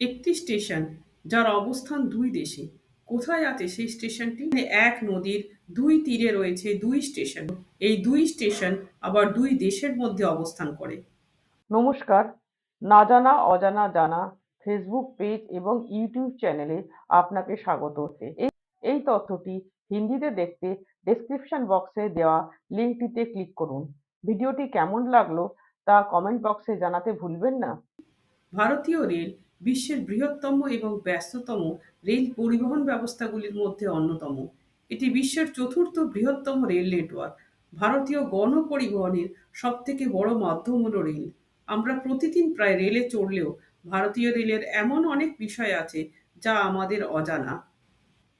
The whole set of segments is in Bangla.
একটি স্টেশন যার অবস্থান দুই দেশে। কোথায় আছে সেই স্টেশনটি? এক নদীর দুই তীরে রয়েছে দুই স্টেশন। এই দুই স্টেশন আবার দুই দেশের মধ্যে অবস্থান করে। নমস্কার। না জানা অজানা জানা ফেসবুক পেজ এবং ইউটিউব চ্যানেলে আপনাকে স্বাগত। এই এই তথ্যটি হিন্দিতে দেখতে ডেসক্রিপশন বক্সে দেওয়া লিঙ্কটিতে ক্লিক করুন। ভিডিওটি কেমন লাগল তা কমেন্ট বক্সে জানাতে ভুলবেন না। ভারতীয় রেল বিশ্বের বৃহত্তম এবং ব্যস্ততম রেল পরিবহন ব্যবস্থাগুলির মধ্যে অন্যতম। এটি বিশ্বের চতুর্থ বৃহত্তম রেল নেটওয়ার্ক। ভারতীয় গণপরিবহনের সব থেকে বড় মাধ্যম হল রেল। আমরা প্রতিদিন প্রায় রেলে চড়লেও ভারতীয় রেলের এমন অনেক বিষয় আছে যা আমাদের অজানা।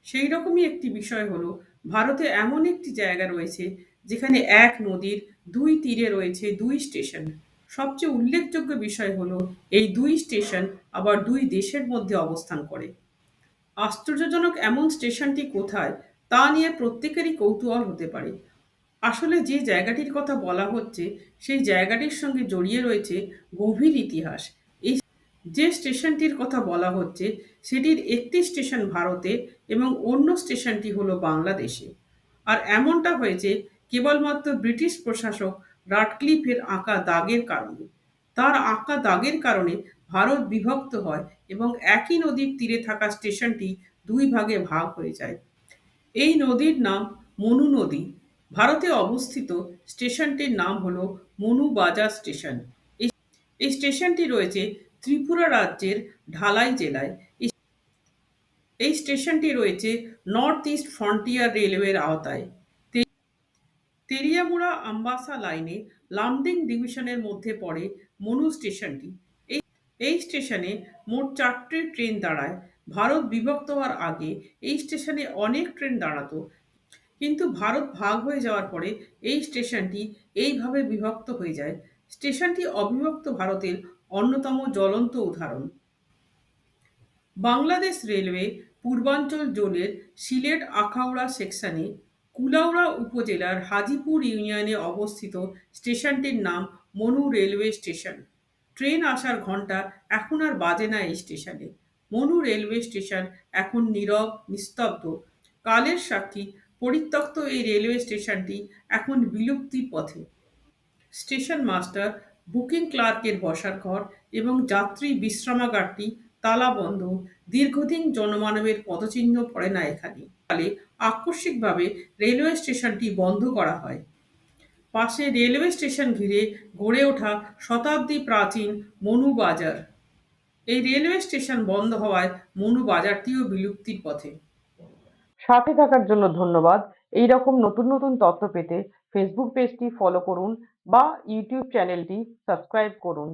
সেই রকমই একটি বিষয় হলো, ভারতে এমন একটি জায়গা রয়েছে যেখানে এক নদীর দুই তীরে রয়েছে দুই স্টেশন। সবচেয়ে উল্লেখযোগ্য বিষয় হলো এই দুই স্টেশন আবার দুই দেশের মধ্যে অবস্থান করে। আশ্চর্যজনক এমন স্টেশনটি কোথায় তা নিয়ে প্রত্যেকেরই কৌতূহল হতে পারে। আসলে যে জায়গাটির কথা বলা হচ্ছে, সেই জায়গাটির সঙ্গে জড়িয়ে রয়েছে গভীর ইতিহাস। এই যে স্টেশনটির কথা বলা হচ্ছে, সেটির একটি স্টেশন ভারতে এবং অন্য স্টেশনটি হলো বাংলাদেশে আর এমনটা হয়েছে কেবলমাত্র ব্রিটিশ প্রশাসক রাটক্লিফের আঁকা দাগের কারণে। তার আঁকা দাগের কারণে ভারত বিভক্ত হয় এবং একই নদীর তীরে থাকা স্টেশনটি দুই ভাগে ভাগ হয়ে যায়। এই নদীর নাম মনু নদী। ভারতে অবস্থিত স্টেশনটির নাম হলো মনু বাজার স্টেশন। এই স্টেশনটি রয়েছে ত্রিপুরা রাজ্যের ঢালাই জেলায়। এই- স্টেশনটি রয়েছে নর্থ ইস্ট ফ্রন্টিয়ার রেলওয়ের আওতায়। তেলিয়ামুড়া আম্বাসা লাইনে লামডিং ডিভিশনের মধ্যে পড়ে মনু স্টেশনটি। এই এই স্টেশনে মোট চারটে ট্রেন দাঁড়ায়। ভারত বিভক্ত হওয়ার আগে এই স্টেশনে অনেক ট্রেন দাঁড়াতো। কিন্তু ভারত ভাগ হয়ে যাওয়ার পরে এই স্টেশনটি এইভাবে বিভক্ত হয়ে যায়। স্টেশনটি অবিভক্ত ভারতের অন্যতম জ্বলন্ত উদাহরণ। বাংলাদেশ রেলওয়ে পূর্বাঞ্চল জোনের সিলেট আখাউড়া সেকশনে কুলাউড়া উপজেলার হাজিপুর ইউনিয়নে অবস্থিত স্টেশনটির নাম মনু রেলওয়ে স্টেশন। ট্রেন আসার ঘণ্টা এখন আর বাজে না এই স্টেশনে। মনু রেলওয়ে স্টেশন এখন নীরব, নিস্তব্ধ। কালের সাক্ষী পরিত্যক্ত এই রেলওয়ে স্টেশনটি এখন বিলুপ্তির পথে। স্টেশন মাস্টার, বুকিং ক্লার্কের বসার ঘর এবং যাত্রী বিশ্রামাগারটি তালাবন্ধ। দীর্ঘদিন জনমানবের পদচিহ্ন পড়ে না এখানে। ফলে আকস্মিকভাবে রেলওয়ে স্টেশনটি বন্ধ করা হয়। পাশে রেলওয়ে স্টেশন ঘিরে গড়ে ওঠা শতাব্দী প্রাচীন মনু বাজার। এই রেলওয়ে স্টেশন বন্ধ হওয়ায় মনু বাজারটিও বিলুপ্তির পথে। সাথে থাকার জন্য ধন্যবাদ। এই রকম নতুন নতুন তথ্য পেতে ফেসবুক পেজটি ফলো করুন বা ইউটিউব চ্যানেলটি সাবস্ক্রাইব করুন।